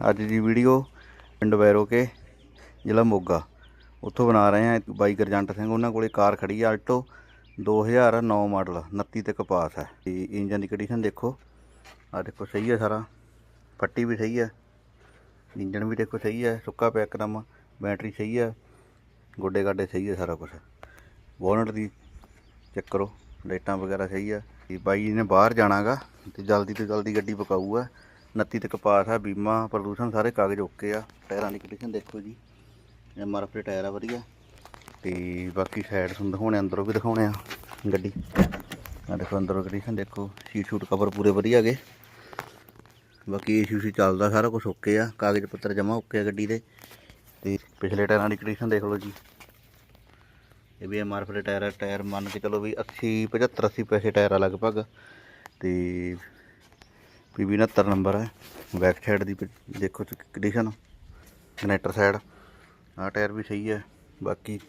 ਅੱਜ ਦੀ ਵੀਡੀਓ ਪਿੰਡ ਵੈਰੋ ਕੇ ਜ਼ਿਲ੍ਹਾ ਮੋਗਾ। ਉੱਥੋਂ ਬਣਾ ਰਹੇ ਹਾਂ ਬਾਈ ਗਰਜੰਟ ਸਿੰਘ, ਉਹਨਾਂ ਕੋਲੇ ਕਾਰ ਖੜੀ ਆ ਆਲਟੋ 2009 ਮਾਡਲ 29 ਤੱਕ ਪਾਸ ਹੈ। ਤੇ ਇੰਜਨ ਦੀ ਕੰਡੀਸ਼ਨ ਦੇਖੋ ਆ ਦੇਖੋ ਸਹੀ ਹੈ ਸਾਰਾ ਫੱਟੀ ਵੀ ਸਹੀ ਹੈ, ਇੰਜਨ ਵੀ ਦੇਖੋ ਸਹੀ ਹੈ, ਸੁੱਕਾ ਪਿਆ ਇੱਕਦਮ, ਬੈਟਰੀ ਸਹੀ ਹੈ, ਗੋਡੇ ਗਾਡੇ ਸਹੀ ਹੈ ਸਾਰਾ ਕੁਝ ਬੋਨਟ ਦੀ ਚੈੱਕ ਕਰੋ, ਲਾਈਟਾਂ ਵਗੈਰਾ ਸਹੀ ਆ ਤੇ ਬਾਈ ਜੀ ਨੇ ਬਾਹਰ ਜਾਣਾਗਾ ਤੇ ਜਲਦੀ ਤੋਂ ਜਲਦੀ ਗੱਡੀ ਪਕਾਊਗਾ। 29 ਤੱਕ ਪਾਸ ਆ, ਬੀਮਾ, ਪ੍ਰਦੂਸ਼ਣ ਸਾਰੇ ਕਾਗਜ਼ ਓਕੇ ਆ। ਟਾਇਰਾਂ ਦੀ ਕੰਡੀਸ਼ਨ ਦੇਖੋ ਜੀ। ਐਮ ਆਰ ਐਫ ਦੇ ਟਾਇਰ ਆ ਵਧੀਆ। ਤੇ ਬਾਕੀ ਸਾਈਡ ਤੁਹਾਨੂੰ ਦਿਖਾਉਣੇ ਅੰਦਰੋਂ ਵੀ ਦਿਖਾਉਣੇ ਆ। ਗੱਡੀ। ਆ ਦੇਖੋ, ਅੰਦਰੋਂ ਕੰਡੀਸ਼ਨ ਦੇਖੋ। ਸੀਟ ਸ਼ੂਟ ਕਵਰ ਪੂਰੇ ਵਧੀਆ ਗਏ ਬਾਕੀ ਏਸੀ ਸੀ ਚੱਲਦਾ, ਸਾਰਾ ਕੁਝ ਓਕੇ ਆ। ਕਾਗਜ਼ ਪੱਤਰ ਜਮਾ ਓਕੇ ਆ ਗੱਡੀ ਦੇ। ਤੇ ਪਿਛਲੇ ਟਾਇਰਾਂ ਦੀ ਕੰਡੀਸ਼ਨ ਦੇਖ ਲਓ ਜੀ। ਇਹ ਵੀ ਐਮ ਆਰ ਐਫ ਦੇ ਟਾਇਰ ਆ। ਟਾਇਰ ਮੰਨ ਕੇ ਚਲੋ ਵੀ 80 75 80 ਪੈਸੇ ਟਾਇਰ ਆ ਲਗਭਗ। ਤੇ ਪੀਵੀ 69 ਨੰਬਰ ਹੈ। ਬੈਕ ਸਾਈਡ ਦੀ ਪ- ਦੇਖੋ ਕੰਡੀਸ਼ਨ ਕਨੈਕਟਰ ਸਾਈਡ। ਆਹ ਟਾਇਰ ਵੀ ਸਹੀ ਹੈ। ਬਾਕੀ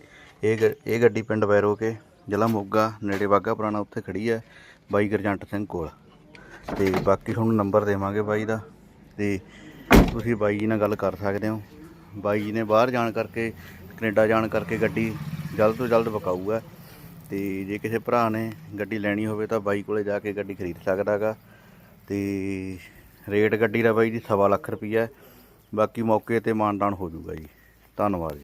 ਇਹ ਗ- ਇਹ ਗੱਡੀ ਪਿੰਡ ਵੈਰੋ ਕੇ ਜ਼ਿਲ੍ਹਾ ਮੋਗਾ, ਨੇੜੇ ਬਾਗਾ ਪੁਰਾਣਾ ਉੱਥੇ ਖੜੀ ਹੈ ਬਾਈ ਗਰਜੰਟ ਸਿੰਘ ਕੋਲ। ਤੇ ਬਾਕੀ ਤੁਹਾਨੂੰ ਨੰਬਰ ਦੇਵਾਂਗੇ ਬਾਈ ਦਾ। ਤੇ ਤੁਸੀਂ ਬਾਈ ਜੀ ਨਾਲ ਗੱਲ ਕਰ ਸਕਦੇ ਹੋ। ਬਾਈ ਜੀ ਨੇ ਬਾਹਰ ਜਾਣ ਕਰਕੇ, ਕੈਨੇਡਾ ਜਾਣ ਕਰਕੇ ਗੱਡੀ ਜਲਦ ਤੋਂ ਜਲਦ ਵਿਕਾਊ ਹੈ ਤੇ ਜੇ ਕਿਸੇ ਭਰਾ ਨੇ ਗੱਡੀ ਲੈਣੀ ਹੋਵੇ ਤਾਂ ਬਾਈ ਕੋਲੇ ਜਾ ਕੇ ਗੱਡੀ ਖਰੀਦ ਸਕਦਾ ਗਾ ਤੇ ਰੇਟ ਗੱਡੀ ਦਾ ਬਾਈ ਜੀ ਸਵਾ ਲੱਖ ਰੁਪਈਆ ਬਾਕੀ ਮੌਕੇ ਤੇ ਮਾਨਦਾਨ ਹੋ ਜਾਊਗਾ ਜੀ। ਧੰਨਵਾਦ